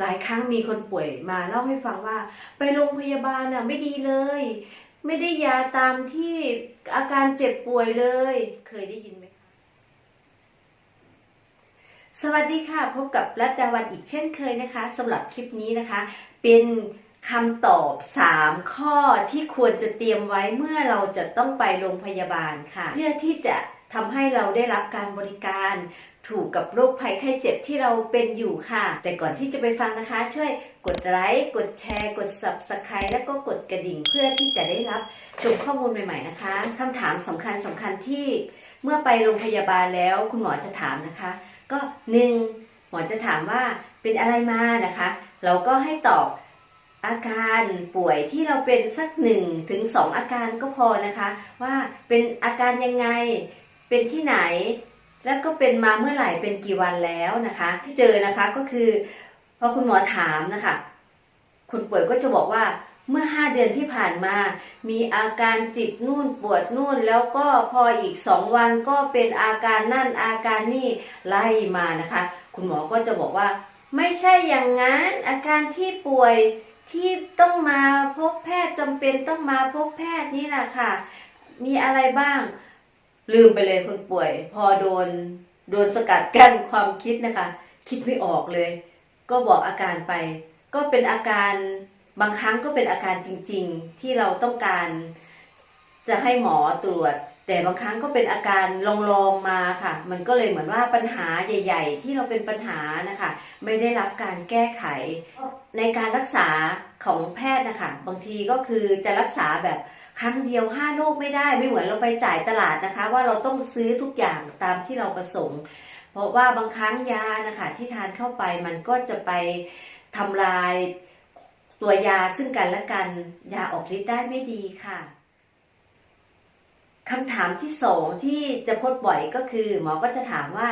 หลายครั้งมีคนป่วยมาเล่าให้ฟังว่า ไปโรงพยาบาลน่ะไม่ดีเลย ไม่ได้ยาตามที่อาการเจ็บป่วยเลย เคยได้ยินไหมคะสวัสดีค่ะ พบกับรัตดาวันอีกเช่นเคยนะคะสำหรับคลิปนี้นะคะ เป็นคำตอบ 3 ข้อที่ควรจะเตรียมไว้เมื่อเราจะต้องไปโรงพยาบาลค่ะ เพื่อที่จะทำให้เราได้รับการบริการ ถูกกับโรคภัยไข้เจ็บที่เราเป็นอยู่ค่ะ แต่ก่อนที่จะไปฟังนะคะ ช่วยกดไลค์กดแชร์ กด subscribe แล้วก็กดกระดิ่งเพื่อที่จะได้รับชมข้อมูลใหม่ ๆนะคะคำถามสำคัญสำคัญที่เมื่อไปโรงพยาบาลแล้วคุณหมอจะถามนะคะ ก็หนึ่งหมอจะถามว่าเป็นอะไรมานะคะ เราก็ให้ตอบอาการป่วยที่เราเป็นสักหนึ่งถึงสองอาการก็พอนะคะ ว่าเป็นอาการยังไงเป็นที่ไหน แล้วก็เป็นมาเมื่อไหร่เป็นกี่วันแล้วนะคะ ที่เจอนะคะก็คือพอคุณหมอถามนะคะคนป่วยก็จะบอกว่าเมื่อห้าเดือนที่ผ่านมา มีอาการจิตนู่นปวดนู่น แล้วก็พออีกสองวันก็เป็นอาการนั่นอาการนี่ไล่มานะคะ คุณหมอก็จะบอกว่า ไม่ใช่อย่างนั้น อาการที่ป่วยที่ต้องมาพบแพทย์จำเป็นต้องมาพบแพทย์นี่แหละค่ะ มีอะไรบ้าง ลืมไปเลยคนป่วย พอโดน โดนสกัดกั้นความคิดนะคะ คิดไม่ออกเลย ก็บอกอาการไป ก็เป็นอาการบางครั้งก็เป็นอาการจริง ๆ ที่เราต้องการ จะให้หมอตรวจ แต่บางครั้งก็เป็นอาการลองๆมาค่ะ มันก็เลยเหมือนว่าปัญหาใหญ่ ๆ ที่เราเป็นปัญหานะคะ ไม่ได้รับการแก้ไข ในการรักษาของแพทย์นะคะบางทีก็คือจะรักษาแบบ ครั้งเดียวห้าโรคไม่ได้ไม่เหมือนเราไปจ่ายตลาดนะคะ ว่าเราต้องซื้อทุกอย่างตามที่เราประสงค์ เพราะว่าบางครั้งยานะคะที่ทานเข้าไปมันก็จะไปทำลายตัวยาซึ่งกันและกันยาออกฤทธิ์ได้ไม่ดีค่ะคำถามที่สองที่จะพบบ่อยก็คือ หมอก็จะถามว่า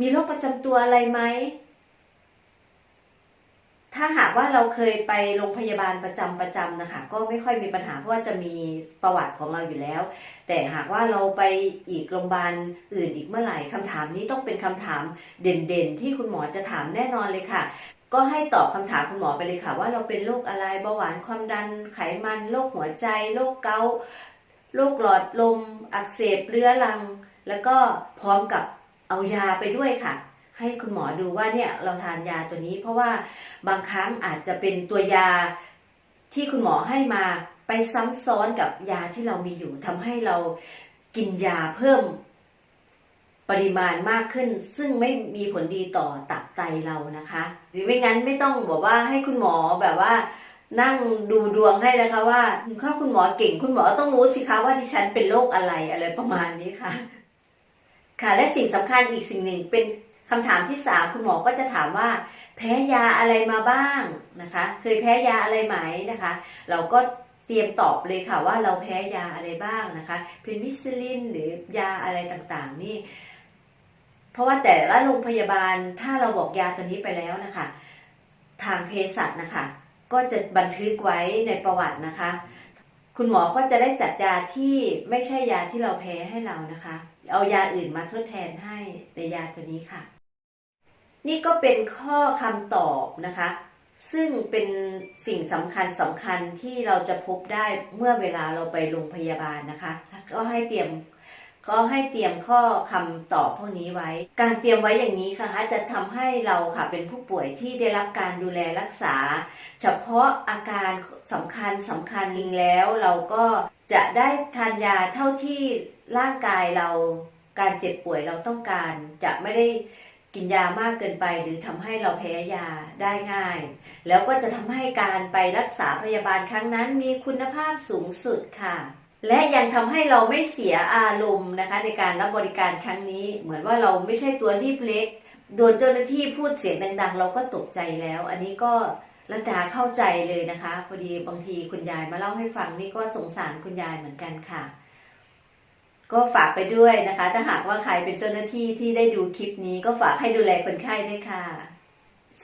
มีโรคประจำตัวอะไรไหม ถ้าหากว่าเราเคยไปโรงพยาบาลประจำประจำนะคะ ก็ไม่ค่อยมีปัญหาเพราะว่าจะมีประวัติของเราอยู่แล้ว แต่หากว่าเราไปอีกโรงพยาบาลอื่นอีกเมื่อไหร่คำถามนี้ต้องเป็นคำถามเด่นๆ ที่คุณหมอจะถามแน่นอนเลยค่ะ ก็ให้ตอบคำถามคุณหมอไปเลยค่ะ ว่าเราเป็นโรคอะไรเบาหวานความดันไขมันโรคหัวใจโรคเกาต์โรคหลอดลม อักเสบเรื้อรัง แล้วก็พร้อมกับเอายาไปด้วยค่ะ ให้คุณหมอดูว่าเนี่ยเราทานยาตัวนี้ เพราะว่าบางครั้งอาจจะเป็นตัวยาที่คุณหมอให้มาไปซ้ำซ้อนกับยาที่เรามีอยู่ทำให้เรากินยาเพิ่มปริมาณมากขึ้น ซึ่งไม่มีผลดีต่อตับไตเรานะคะ หรือไม่งั้นไม่ต้องบอกว่าให้คุณหมอแบบว่า นั่งดูดวงให้นะคะว่าถ้าคุณหมอเก่ง คุณหมอต้องรู้สิคะว่าดิฉันเป็นโรคอะไรอะไรประมาณนี้ค่ะ ค่ะและสิ่งสำคัญอีกสิ่งหนึ่งเป็น คำถามที่สามคุณหมอก็จะถามว่า แพ้ยาอะไรมาบ้างนะคะ เคยแพ้ยาอะไรไหมนะคะ เราก็เตรียมตอบเลยค่ะว่าเราแพ้ยาอะไรบ้างนะคะเพนวิซิลินหรือยาอะไรต่างๆ นี่ เพราะว่าแต่ละโรงพยาบาลถ้าเราบอกยาตัวนี้ไปแล้วนะคะ ทางเภสัชนะคะ ก็จะบันทึกไว้ในประวัตินะคะ คุณหมอก็จะได้จัดยาที่ไม่ใช่ยาที่เราแพ้ให้เรานะคะ เอายาอื่นมาทดแทนให้ในยาตัวนี้ค่ะ นี่ก็เป็นข้อคำตอบนะคะ ซึ่งเป็นสิ่งสำคัญสำคัญที่เราจะพบได้เมื่อเวลาเราไปโรงพยาบาลนะคะ ก็ให้เตรียมก็ให้เตรียมข้อคำตอบพวกนี้ไว้ การเตรียมไว้อย่างนี้ค่ะจะทำให้เราค่ะเป็นผู้ป่วยที่ได้รับการดูแลรักษา เฉพาะอาการสำคัญสำคัญลิงแล้ว เราก็จะได้ทานยาเท่าที่ร่างกายเราการเจ็บป่วยเราต้องการ จะไม่ได้ กินยามากเกินไปหรือทำให้เราแพ้ยาได้ง่าย แล้วก็จะทำให้การไปรักษาพยาบาลครั้งนั้นมีคุณภาพสูงสุดค่ะ และยังทำให้เราไม่เสียอารมณ์นะคะ ในการรับบริการครั้งนี้ เหมือนว่าเราไม่ใช่ตัวรีบเล็กโดนเจ้าหน้าที่พูดเสียงดัง ๆ เราก็ตกใจแล้ว อันนี้ก็รัดาเข้าใจเลยนะคะพอดีบางทีคุณยายมาเล่าให้ฟังนี่ก็สงสารคุณยายเหมือนกันค่ะ ก็ฝากไปด้วยนะคะ ถ้าหากว่าใครเป็นเจ้าหน้าที่ที่ได้ดูคลิปนี้ก็ฝากให้ดูแลคนไข้ด้วยค่ะ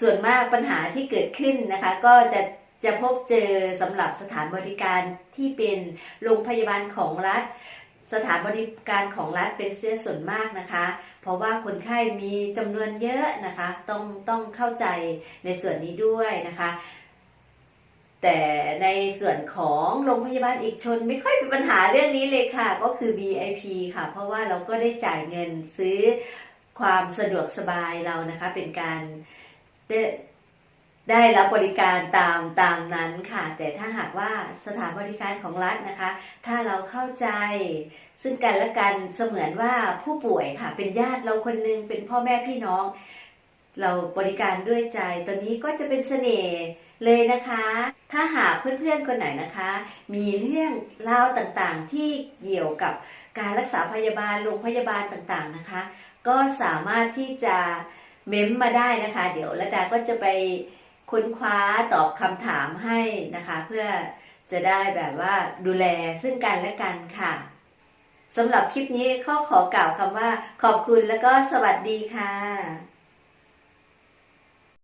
ส่วนมากปัญหาที่เกิดขึ้นนะคะ ก็จะจะพบเจอสำหรับสถานบริการที่เป็นโรงพยาบาลของรัฐ สถานบริการของรัฐเป็นเสียส่วนมากนะคะ เพราะว่าคนไข้มีจำนวนเยอะนะคะ ต้องต้องเข้าใจในส่วนนี้ด้วยนะคะ แต่ในส่วนของโรงพยาบาลเอกชนไม่ค่อยมีปัญหาเรื่องนี้เลยค่ะ ก็คือ VIP ค่ะ เพราะว่าเราก็ได้จ่ายเงินซื้อความสะดวกสบายเรานะคะ เป็นการได้ได้รับบริการตามตามนั้นค่ะ แต่ถ้าหากว่าสถานบริการของรัฐนะคะ ถ้าเราเข้าใจซึ่งกันและกันเสมือนว่าผู้ป่วยค่ะ เป็นญาติเราคนหนึงเป็นพ่อแม่พี่น้อง เราบริการด้วยใจตัวนี้ก็จะเป็นเสน่ห์ เลยนะคะ ถ้าหากเพื่อนๆคนไหนนะคะ มีเรื่องราวต่างๆที่เกี่ยวกับการรักษาพยาบาลโรงพยาบาลต่างๆนะคะ ก็สามารถที่จะเม้มมาได้นะคะ เดี๋ยวระดาก็จะไปค้นคว้าตอบคำถามให้นะคะ เพื่อจะได้แบบว่าดูแลซึ่งกันและกันค่ะสำหรับคลิปนี้ข้อขอกล่าวคำว่าขอบคุณแล้วก็สวัสดีค่ะ